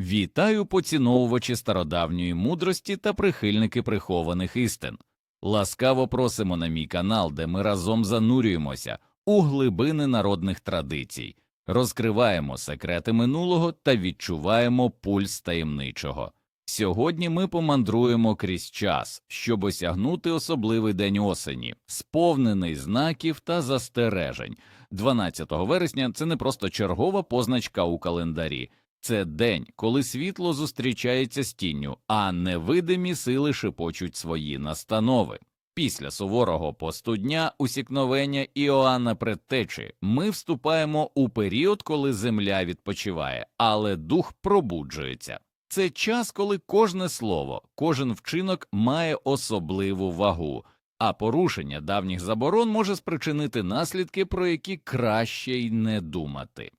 Вітаю поціновувачі стародавньої мудрості та прихильники прихованих істин. Ласкаво просимо на мій канал, де ми разом занурюємося у глибини народних традицій, розкриваємо секрети минулого та відчуваємо пульс таємничого. Сьогодні ми помандруємо крізь час, щоб осягнути особливий день осені, сповнений знаків та застережень. 12 вересня це не просто чергова позначка у календарі. Це день, коли світло зустрічається з тінню, а невидимі сили шепочуть свої настанови. Після суворого посту дня усікновення Іоанна Предтечі ми вступаємо у період, коли земля відпочиває, але дух пробуджується. Це час, коли кожне слово, кожен вчинок має особливу вагу, а порушення давніх заборон може спричинити наслідки, про які краще й не думати.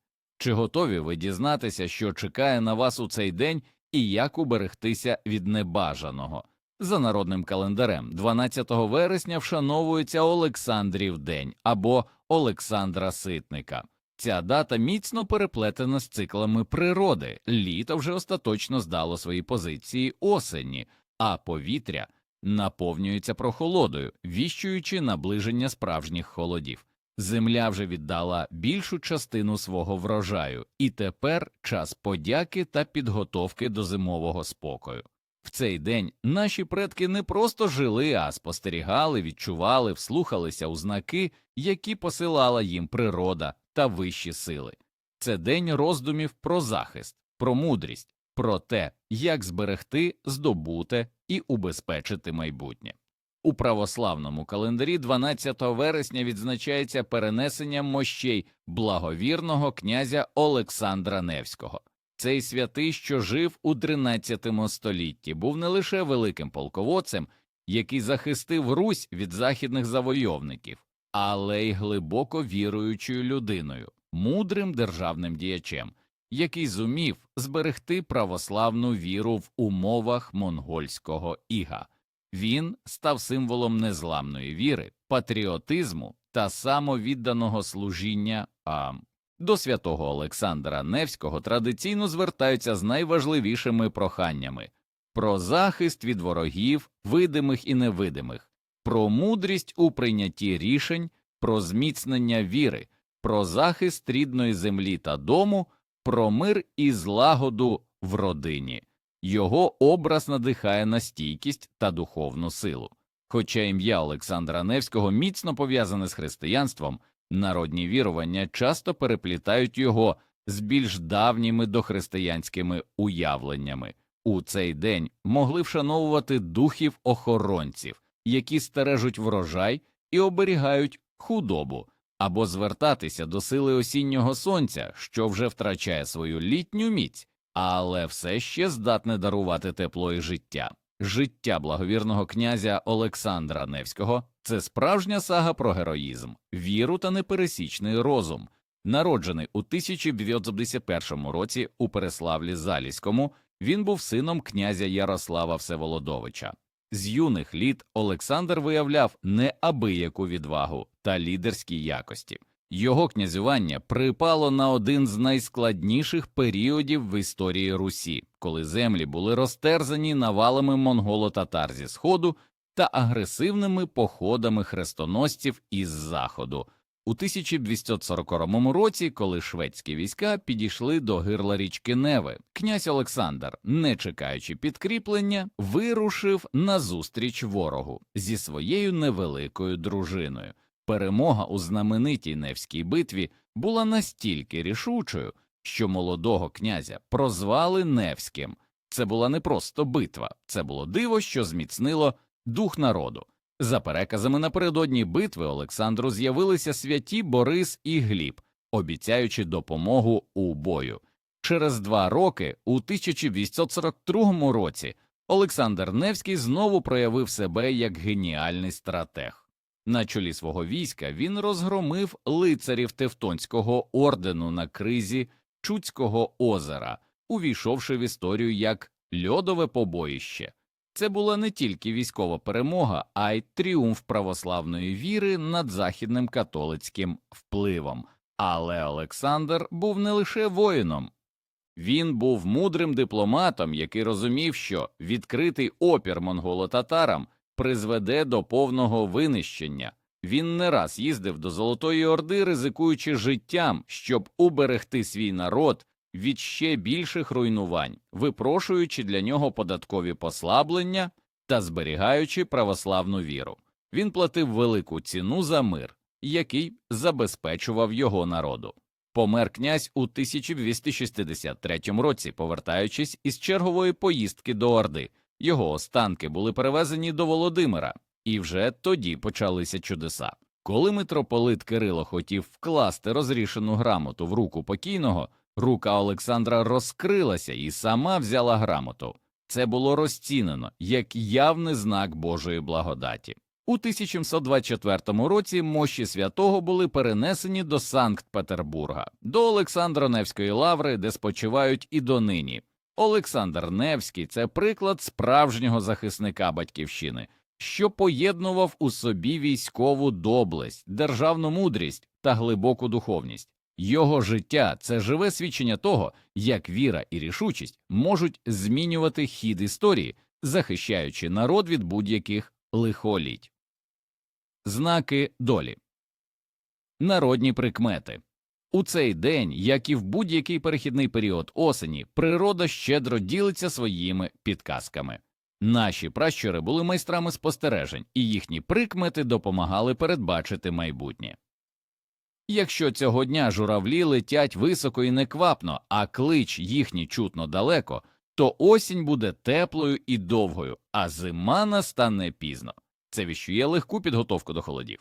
Чи готові ви дізнатися, що чекає на вас у цей день і як уберегтися від небажаного? За народним календарем, 12 вересня вшановується Олександрів день або Олександра Ситника. Ця дата міцно переплетена з циклами природи. Літо вже остаточно здало свої позиції осені, а повітря наповнюється прохолодою, віщуючи наближення справжніх холодів. Земля вже віддала більшу частину свого врожаю, і тепер час подяки та підготовки до зимового спокою. В цей день наші предки не просто жили, а спостерігали, відчували, вслухалися у знаки, які посилала їм природа та вищі сили. Це день роздумів про захист, про мудрість, про те, як зберегти, здобути і убезпечити майбутнє. У православному календарі 12 вересня відзначається перенесення мощей благовірного князя Олександра Невського. Цей святий, що жив у 13 столітті, був не лише великим полководцем, який захистив Русь від західних завойовників, але й глибоко віруючою людиною, мудрим державним діячем, який зумів зберегти православну віру в умовах монгольського іга. Він став символом незламної віри, патріотизму та самовідданого служіння. А до святого Олександра Невського традиційно звертаються з найважливішими проханнями про захист від ворогів, видимих і невидимих, про мудрість у прийнятті рішень, про зміцнення віри, про захист рідної землі та дому, про мир і злагоду в родині. Його образ надихає на стійкість та духовну силу. Хоча ім'я Олександра Невського міцно пов'язане з християнством, народні вірування часто переплітають його з більш давніми дохристиянськими уявленнями. У цей день могли вшановувати духів охоронців, які стережуть врожай і оберігають худобу, або звертатися до сили осіннього сонця, що вже втрачає свою літню міць але все ще здатне дарувати тепло і життя. Життя благовірного князя Олександра Невського це справжня сага про героїзм, віру та непересічний розум. Народжений у 1951 році у Переславлі Заліському, він був сином князя Ярослава Всеволодовича. З юних літ Олександр виявляв неабияку відвагу та лідерські якості. Його князювання припало на один з найскладніших періодів в історії Русі, коли землі були розтерзані навалами монголо-татар зі сходу та агресивними походами хрестоносців із заходу. У 1240 році, коли шведські війська підійшли до гирла річки Неви, князь Олександр, не чекаючи підкріплення, вирушив назустріч ворогу зі своєю невеликою дружиною. Перемога у знаменитій Невській битві була настільки рішучою, що молодого князя прозвали Невським. Це була не просто битва, це було диво, що зміцнило дух народу. За переказами напередодні битви Олександру з'явилися святі Борис і Гліб, обіцяючи допомогу у бою. Через два роки, у 1842 році, Олександр Невський знову проявив себе як геніальний стратег. На чолі свого війська він розгромив лицарів Тевтонського ордену на кризі Чуцького озера, увійшовши в історію як льодове побоїще. Це була не тільки військова перемога, а й тріумф православної віри над західним католицьким впливом. Але Олександр був не лише воїном, Він був мудрим дипломатом, який розумів, що відкритий опір монголо-татарам призведе до повного винищення. Він не раз їздив до Золотої Орди, ризикуючи життям, щоб уберегти свій народ від ще більших руйнувань, випрошуючи для нього податкові послаблення та зберігаючи православну віру. Він платив велику ціну за мир, який забезпечував його народу. Помер князь у 1263 році, повертаючись із чергової поїздки до Орди. Його останки були перевезені до Володимира, і вже тоді почалися чудеса. Коли митрополит Кирило хотів вкласти розрішену грамоту в руку покійного, рука Олександра розкрилася і сама взяла грамоту. Це було розцінено як явний знак Божої благодаті. У 1724 році мощі святого були перенесені до Санкт-Петербурга, до Олександра Невської лаври, де спочивають і донині. Олександр Невський це приклад справжнього захисника батьківщини, що поєднував у собі військову доблесть, державну мудрість та глибоку духовність. Його життя це живе свідчення того, як віра і рішучість можуть змінювати хід історії, захищаючи народ від будь-яких лихоліть. Знаки долі народні прикмети у цей день, як і в будь-який перехідний період осені, природа щедро ділиться своїми підказками. Наші пращури були майстрами спостережень, і їхні прикмети допомагали передбачити майбутнє. Якщо цього дня журавлі летять високо і неквапно, а клич їхній чутно далеко, то осінь буде теплою і довгою, а зима настане пізно. Це віщує легку підготовку до холодів.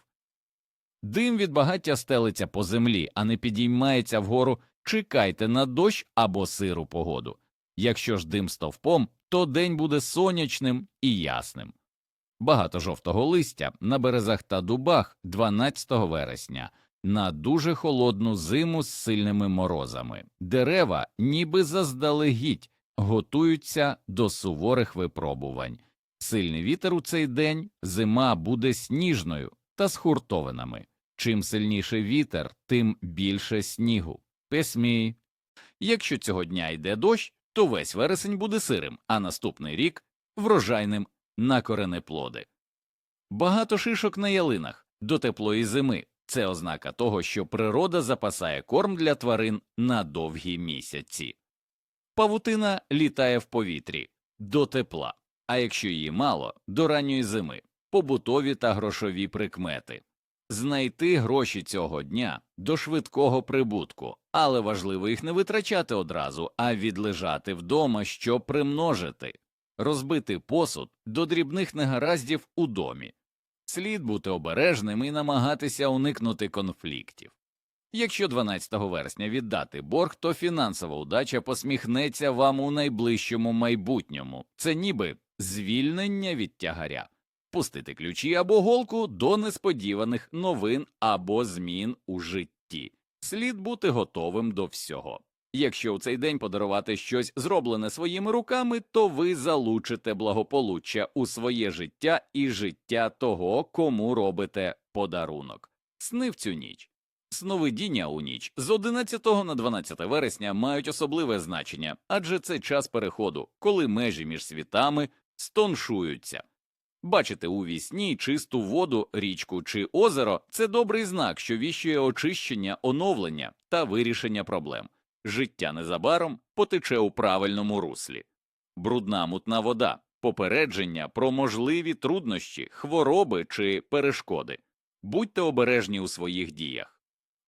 Дим від багаття стелиться по землі, а не підіймається вгору, чекайте на дощ або сиру погоду. Якщо ж дим стовпом, то день буде сонячним і ясним. Багато жовтого листя на березах та дубах 12 вересня, на дуже холодну зиму з сильними морозами. Дерева, ніби заздалегідь, готуються до суворих випробувань. Сильний вітер у цей день зима буде сніжною та з. Чим сильніший вітер, тим більше снігу. Письмі. Якщо цього дня йде дощ, то весь вересень буде сирим, а наступний рік врожайним на коренеплоди. Багато шишок на ялинах до теплої зими це ознака того, що природа запасає корм для тварин на довгі місяці. Павутина літає в повітрі до тепла, а якщо її мало, до ранньої зими, побутові та грошові прикмети. Знайти гроші цього дня до швидкого прибутку, але важливо їх не витрачати одразу, а відлежати вдома, щоб примножити, розбити посуд до дрібних негараздів у домі. Слід бути обережним і намагатися уникнути конфліктів. Якщо 12 вересня віддати борг, то фінансова удача посміхнеться вам у найближчому майбутньому це ніби звільнення від тягаря пустити ключі або голку до несподіваних новин або змін у житті. Слід бути готовим до всього. Якщо у цей день подарувати щось зроблене своїми руками, то ви залучите благополуччя у своє життя і життя того, кому робите подарунок. Сни в цю ніч. Сновидіння у ніч з 11 на 12 вересня мають особливе значення, адже це час переходу, коли межі між світами стоншуються. Бачити у вісні чисту воду, річку чи озеро це добрий знак, що віщує очищення, оновлення та вирішення проблем. Життя незабаром потече у правильному руслі. Брудна мутна вода, попередження про можливі труднощі, хвороби чи перешкоди. Будьте обережні у своїх діях.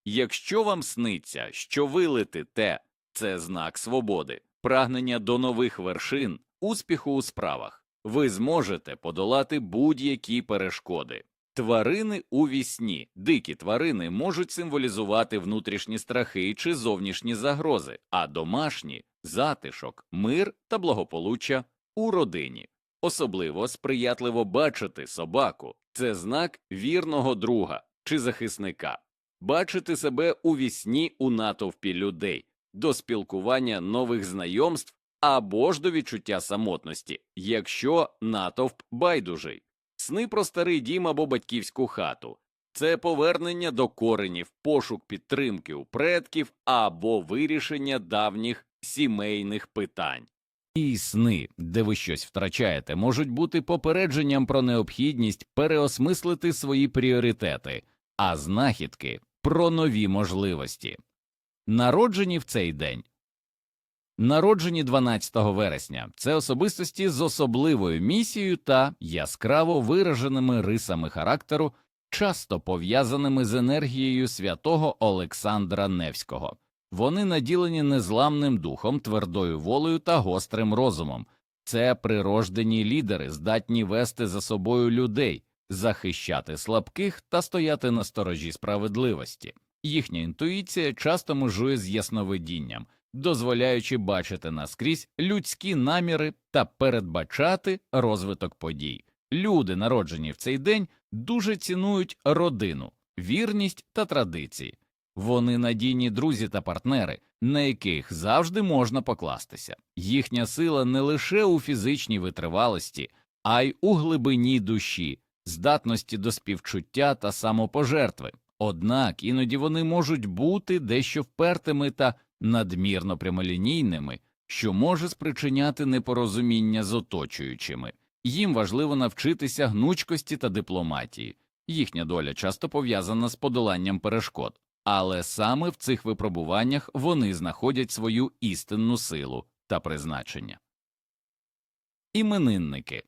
Якщо вам сниться, що ви летите, це знак свободи, прагнення до нових вершин, успіху у справах ви зможете подолати будь-які перешкоди. Тварини у вісні, дикі тварини можуть символізувати внутрішні страхи чи зовнішні загрози, а домашні затишок, мир та благополуччя у родині. Особливо сприятливо бачити собаку це знак вірного друга чи захисника, бачити себе у вісні у натовпі людей, до спілкування нових знайомств або ж до відчуття самотності, якщо натовп байдужий, сни про старий дім або батьківську хату, це повернення до коренів, пошук підтримки у предків або вирішення давніх сімейних питань. І сни, де ви щось втрачаєте, можуть бути попередженням про необхідність переосмислити свої пріоритети, а знахідки про нові можливості. Народжені в цей день. Народжені 12 вересня це особистості з особливою місією та яскраво вираженими рисами характеру, часто пов'язаними з енергією святого Олександра Невського. Вони наділені незламним духом, твердою волею та гострим розумом. Це прирождені лідери, здатні вести за собою людей, захищати слабких та стояти на сторожі справедливості. Їхня інтуїція часто межує з ясновидінням, дозволяючи бачити наскрізь людські наміри та передбачати розвиток подій. Люди, народжені в цей день, дуже цінують родину, вірність та традиції. Вони надійні друзі та партнери, на яких завжди можна покластися. Їхня сила не лише у фізичній витривалості, а й у глибині душі, здатності до співчуття та самопожертви. Однак іноді вони можуть бути дещо впертими та надмірно прямолінійними, що може спричиняти непорозуміння з оточуючими. Їм важливо навчитися гнучкості та дипломатії. Їхня доля часто пов'язана з подоланням перешкод, але саме в цих випробуваннях вони знаходять свою істинну силу та призначення. Іменинники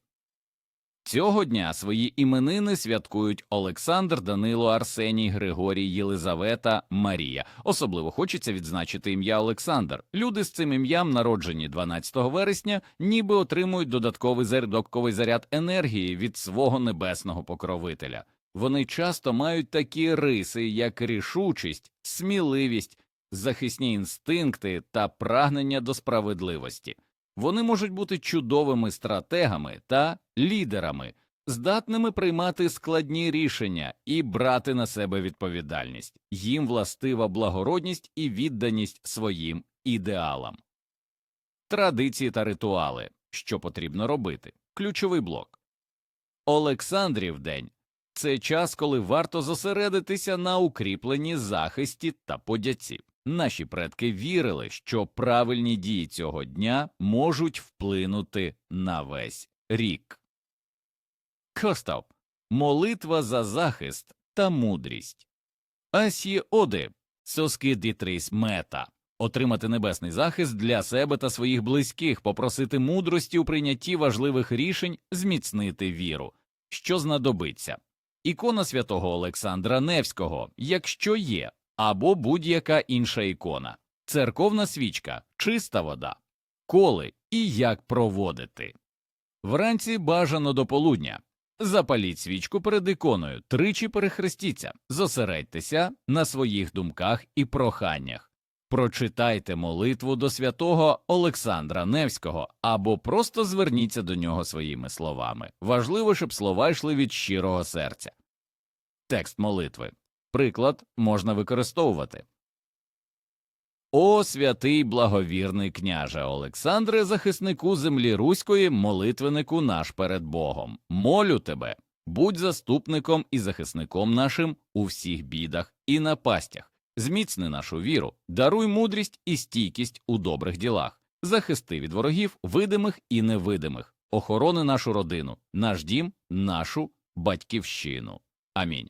Цього дня свої іменини святкують Олександр, Данило, Арсеній, Григорій, Єлизавета, Марія. Особливо хочеться відзначити ім'я Олександр. Люди з цим ім'ям, народжені 12 вересня, ніби отримують додатковий зар- заряд енергії від свого небесного покровителя. Вони часто мають такі риси, як рішучість, сміливість, захисні інстинкти та прагнення до справедливості. Вони можуть бути чудовими стратегами та лідерами, здатними приймати складні рішення і брати на себе відповідальність. Їм властива благородність і відданість своїм ідеалам. Традиції та ритуали. Що потрібно робити? Ключовий блок. Олександрів день це час, коли варто зосередитися на укріпленні захисті та подяці. Наші предки вірили, що правильні дії цього дня можуть вплинути на весь рік. Костап молитва за захист та мудрість. Асі оди соски дітрис мета отримати небесний захист для себе та своїх близьких, попросити мудрості у прийнятті важливих рішень, зміцнити віру, що знадобиться. Ікона святого Олександра Невського, якщо є, або будь-яка інша ікона, церковна свічка, чиста вода, коли і як проводити. Вранці бажано до полудня. Запаліть свічку перед іконою, тричі перехрестіться, зосередьтеся на своїх думках і проханнях. Прочитайте молитву до святого Олександра Невського або просто зверніться до нього своїми словами. Важливо, щоб слова йшли від щирого серця. Текст молитви. Приклад можна використовувати. О святий благовірний княже Олександре, захиснику землі Руської, молитвеннику наш перед Богом. Молю тебе, будь заступником і захисником нашим у всіх бідах і напастях. Зміцни нашу віру, даруй мудрість і стійкість у добрих ділах, захисти від ворогів, видимих і невидимих, охорони нашу родину, наш дім, нашу батьківщину. Амінь.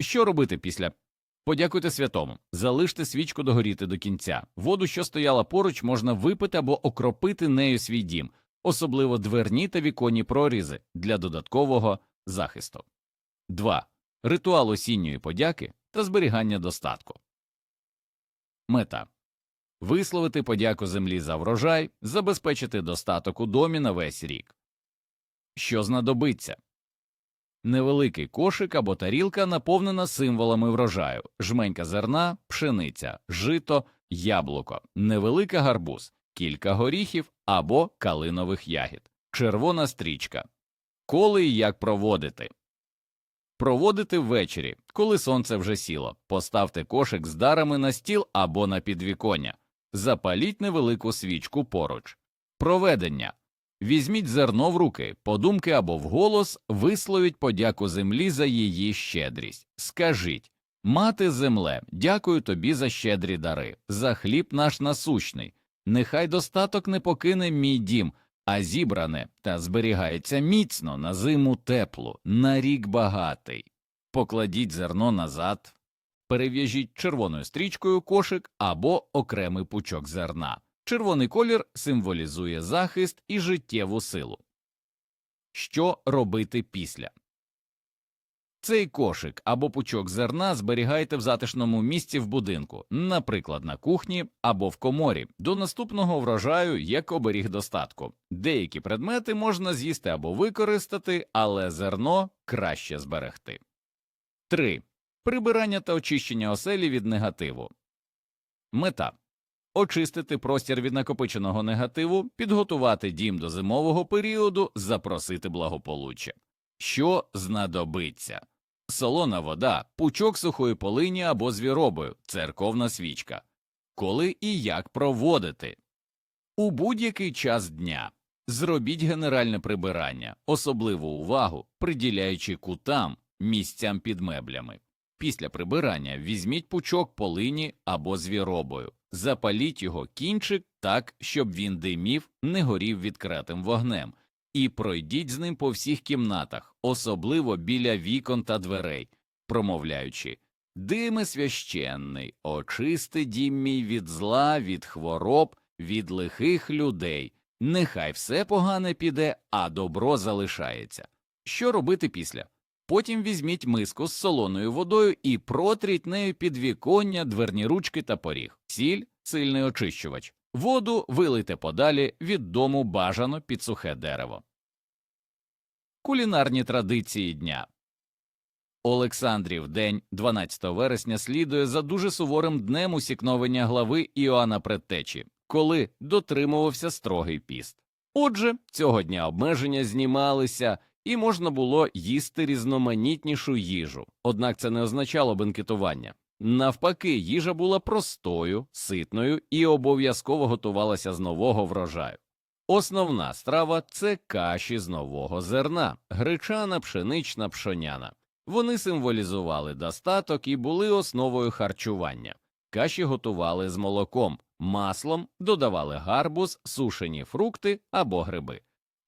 Що робити після? Подякуйте святому, залиште свічку догоріти до кінця. Воду, що стояла поруч, можна випити або окропити нею свій дім, особливо дверні та віконні прорізи для додаткового захисту. 2. Ритуал осінньої подяки та зберігання достатку. Мета висловити подяку землі за врожай, забезпечити достаток у домі на весь рік. Що знадобиться? Невеликий кошик або тарілка наповнена символами врожаю, жменька зерна, пшениця, жито, яблуко, невелика гарбуз, кілька горіхів або калинових ягід, червона стрічка. Коли і як проводити? Проводити ввечері, коли сонце вже сіло. Поставте кошик з дарами на стіл або на підвіконня. Запаліть невелику свічку поруч. Проведення. Візьміть зерно в руки, подумки або вголос, висловіть подяку землі за її щедрість. Скажіть Мати земле, дякую тобі за щедрі дари, за хліб наш насущний, Нехай достаток не покине мій дім, а зібране та зберігається міцно на зиму теплу, на рік багатий. Покладіть зерно назад, перев'яжіть червоною стрічкою кошик або окремий пучок зерна. Червоний колір символізує захист і життєву силу. Що робити після? Цей кошик або пучок зерна зберігайте в затишному місці в будинку, наприклад, на кухні або в коморі. До наступного врожаю як оберіг достатку. Деякі предмети можна з'їсти або використати, але зерно краще зберегти. 3. Прибирання та очищення оселі від негативу. Мета очистити простір від накопиченого негативу, підготувати дім до зимового періоду, запросити благополуччя. Що знадобиться? Солона вода, пучок сухої полині або звіробою, церковна свічка. Коли і як проводити? У будь-який час дня зробіть генеральне прибирання, особливу увагу приділяючи кутам, місцям під меблями. Після прибирання візьміть пучок полині або звіробою, запаліть його кінчик так, щоб він димів, не горів відкритим вогнем, і пройдіть з ним по всіх кімнатах, особливо біля вікон та дверей, промовляючи Диме священний, очисти дім мій від зла, від хвороб, від лихих людей. Нехай все погане піде, а добро залишається. Що робити після? Потім візьміть миску з солоною водою і протріть нею підвіконня, дверні ручки та поріг. Сіль сильний очищувач. Воду вилийте подалі від дому бажано під сухе дерево. Кулінарні традиції дня Олександрів день 12 вересня слідує за дуже суворим днем усікновення глави Іоанна Предтечі, коли дотримувався строгий піст. Отже, цього дня обмеження знімалися і можна було їсти різноманітнішу їжу, однак це не означало бенкетування. Навпаки, їжа була простою, ситною і обов'язково готувалася з нового врожаю. Основна страва це каші з нового зерна, гречана, пшенична, пшоняна. Вони символізували достаток і були основою харчування. Каші готували з молоком, маслом, додавали гарбуз, сушені фрукти або гриби.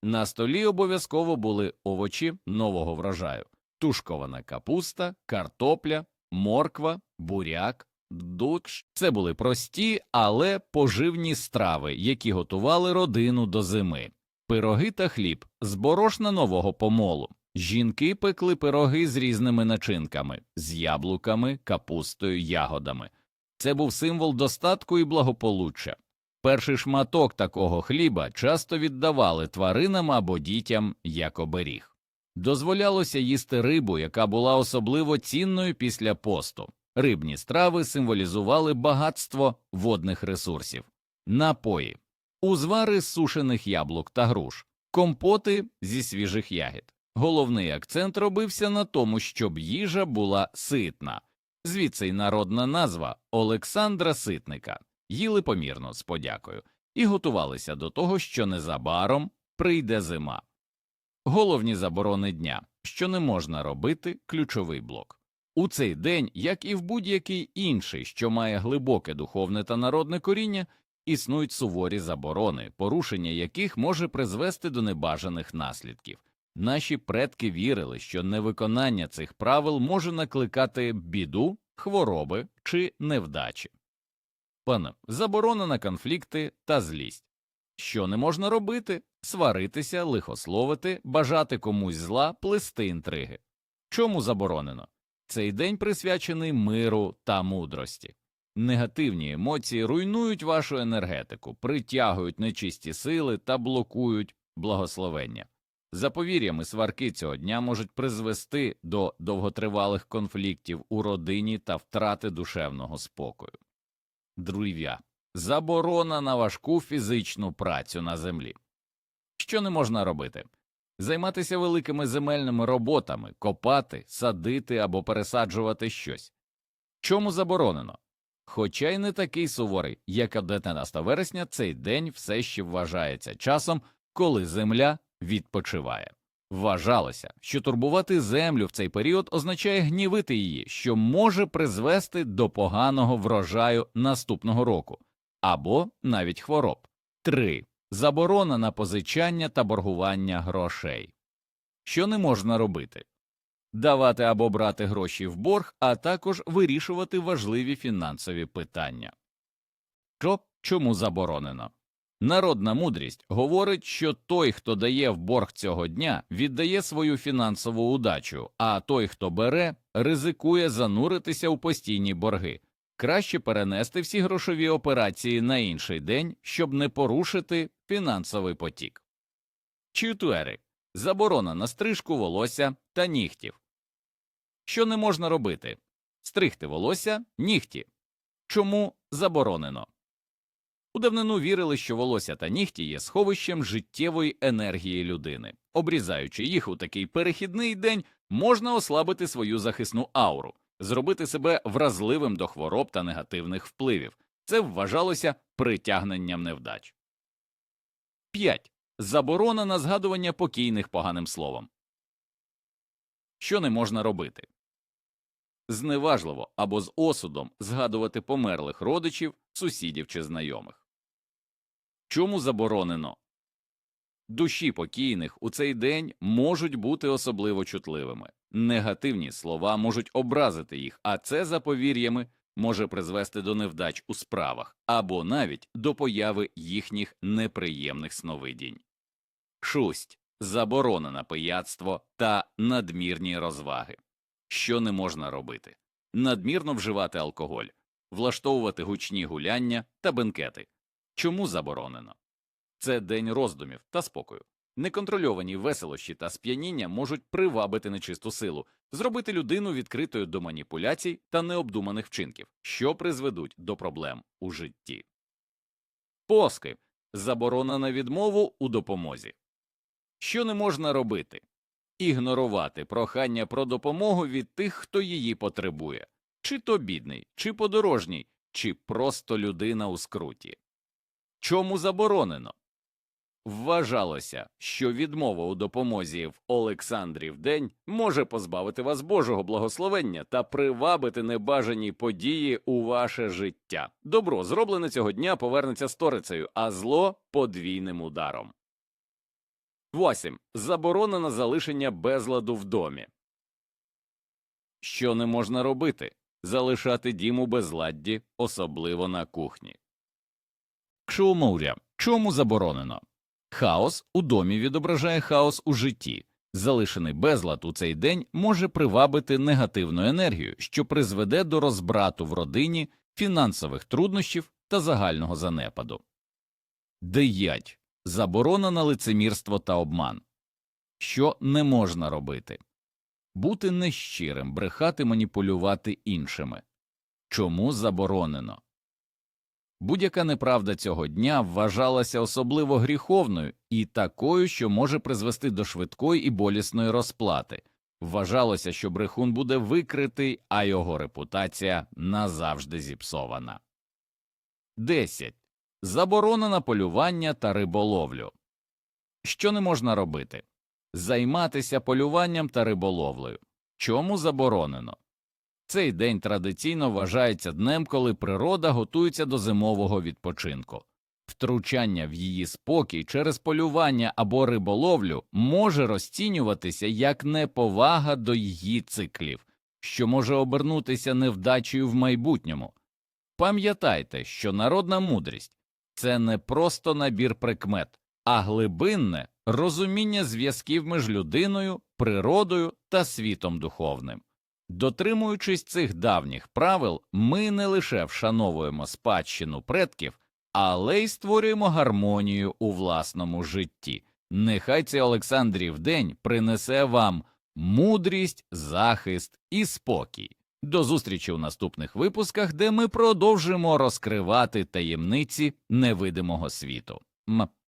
На столі обов'язково були овочі нового врожаю, тушкована капуста, картопля, морква, буряк, дудж. Це були прості, але поживні страви, які готували родину до зими. Пироги та хліб з борошна нового помолу. Жінки пекли пироги з різними начинками, з яблуками, капустою, ягодами. Це був символ достатку і благополуччя. Перший шматок такого хліба часто віддавали тваринам або дітям як оберіг. Дозволялося їсти рибу, яка була особливо цінною після посту. Рибні страви символізували багатство водних ресурсів, напої, узвари з сушених яблук та груш, компоти зі свіжих ягід. Головний акцент робився на тому, щоб їжа була ситна, звідси й народна назва Олександра Ситника їли помірно з подякою і готувалися до того, що незабаром прийде зима. Головні заборони дня, що не можна робити, ключовий блок. У цей день, як і в будь-який інший, що має глибоке духовне та народне коріння, існують суворі заборони, порушення яких може призвести до небажаних наслідків. Наші предки вірили, що невиконання цих правил може накликати біду, хвороби чи невдачі. Пане, заборона на конфлікти та злість. Що не можна робити? Сваритися, лихословити, бажати комусь зла, плести інтриги. Чому заборонено? Цей день присвячений миру та мудрості. Негативні емоції руйнують вашу енергетику, притягують нечисті сили та блокують благословення. За повір'ями, сварки цього дня можуть призвести до довготривалих конфліктів у родині та втрати душевного спокою. Друзя. Заборона на важку фізичну працю на землі. Що не можна робити? Займатися великими земельними роботами, копати, садити або пересаджувати щось. Чому заборонено? Хоча й не такий суворий, як 19 вересня, цей день все ще вважається часом, коли земля відпочиває. Вважалося, що турбувати землю в цей період означає гнівити її, що може призвести до поганого врожаю наступного року. або навіть хвороб. 3. Заборона на позичання та боргування грошей. Що не можна робити? Давати або брати гроші в борг, а також вирішувати важливі фінансові питання. Що чому заборонено? Народна мудрість говорить, що той, хто дає в борг цього дня, віддає свою фінансову удачу, а той, хто бере, ризикує зануритися у постійні борги. Краще перенести всі грошові операції на інший день, щоб не порушити фінансовий потік. Чотири. Заборона на стрижку волосся та нігтів. Що не можна робити? Стригти волосся, нігті. Чому заборонено? У давнину вірили, що волосся та нігті є сховищем життєвої енергії людини. Обрізаючи їх у такий перехідний день, можна ослабити свою захисну ауру, зробити себе вразливим до хвороб та негативних впливів. Це вважалося притягненням невдач. 5. Заборона на згадування покійних поганим словом. Що не можна робити? Зневажливо або з осудом згадувати померлих родичів, сусідів чи знайомих. Чому заборонено? Душі покійних у цей день можуть бути особливо чутливими. Негативні слова можуть образити їх, а це за повір'ями може призвести до невдач у справах або навіть до появи їхніх неприємних сновидінь. Шусть заборонена пияцтво та надмірні розваги. Що не можна робити? Надмірно вживати алкоголь, влаштовувати гучні гуляння та бенкети. Чому заборонено? Це день роздумів та спокою. Неконтрольовані веселощі та сп'яніння можуть привабити нечисту силу, зробити людину відкритою до маніпуляцій та необдуманих вчинків, що призведуть до проблем у житті. Поски заборона на відмову у допомозі. Що не можна робити? Ігнорувати прохання про допомогу від тих, хто її потребує, чи то бідний, чи подорожній, чи просто людина у скруті. Чому заборонено? Вважалося, що відмова у допомозі в Олександрів день може позбавити вас Божого благословення та привабити небажані події у ваше життя. Добро, зроблене цього дня, повернеться сторицею, а зло подвійним ударом. 8. Заборона на залишення безладу в домі. Що не можна робити? Залишати дім у безладді, особливо на кухні. Кшоумоуря. Чому заборонено? Хаос у домі відображає хаос у житті. Залишений безлад у цей день може привабити негативну енергію, що призведе до розбрату в родині, фінансових труднощів та загального занепаду. 9. Заборона на лицемірство та обман. Що не можна робити? Бути нещирим, брехати, маніпулювати іншими. Чому заборонено? Будь-яка неправда цього дня вважалася особливо гріховною і такою, що може призвести до швидкої і болісної розплати. Вважалося, що брехун буде викритий, а його репутація назавжди зіпсована. 10. Заборона на полювання та риболовлю. Що не можна робити? Займатися полюванням та риболовлею. Чому заборонено? Цей день традиційно вважається днем, коли природа готується до зимового відпочинку. Втручання в її спокій через полювання або риболовлю може розцінюватися як неповага до її циклів, що може обернутися невдачею в майбутньому. Пам'ятайте, що народна мудрість це не просто набір прикмет, а глибинне розуміння зв'язків між людиною, природою та світом духовним. Дотримуючись цих давніх правил, ми не лише вшановуємо спадщину предків, але й створюємо гармонію у власному житті. Нехай цей Олександрів день принесе вам мудрість, захист і спокій. До зустрічі у наступних випусках, де ми продовжимо розкривати таємниці невидимого світу.